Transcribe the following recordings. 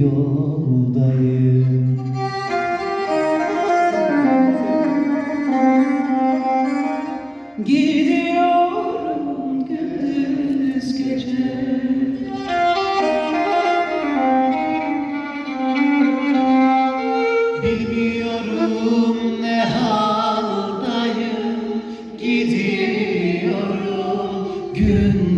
yoldayım. Gidiyorum gündüz gece. Bilmiyorum ne haldayım. Gidiyorum gündüz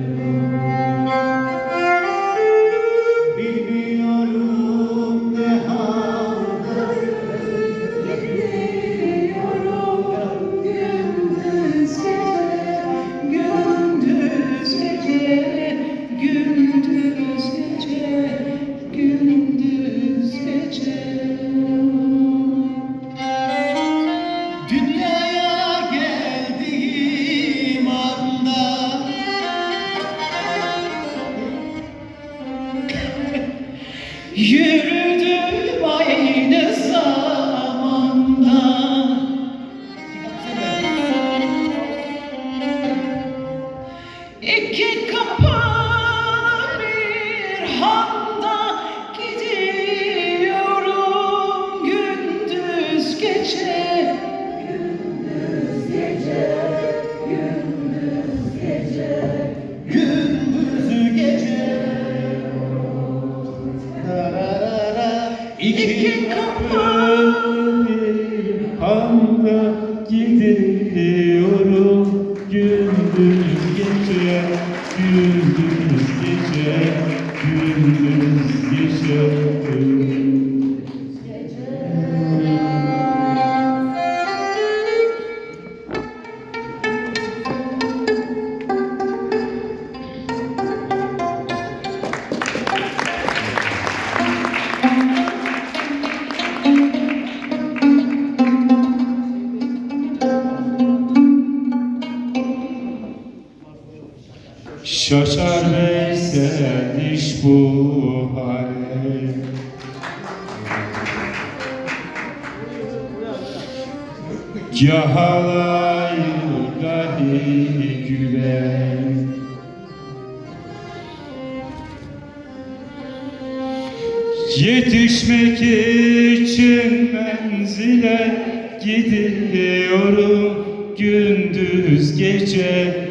Yürüdüm aynı zamanda İki kapalı bir handa gidiyorum. Gündüz gece gündüz gece gündüz Şaşar Veysel iş bu hale. Cahalayı dahi güven Yetişmek için menzile gidiyorum gündüz gece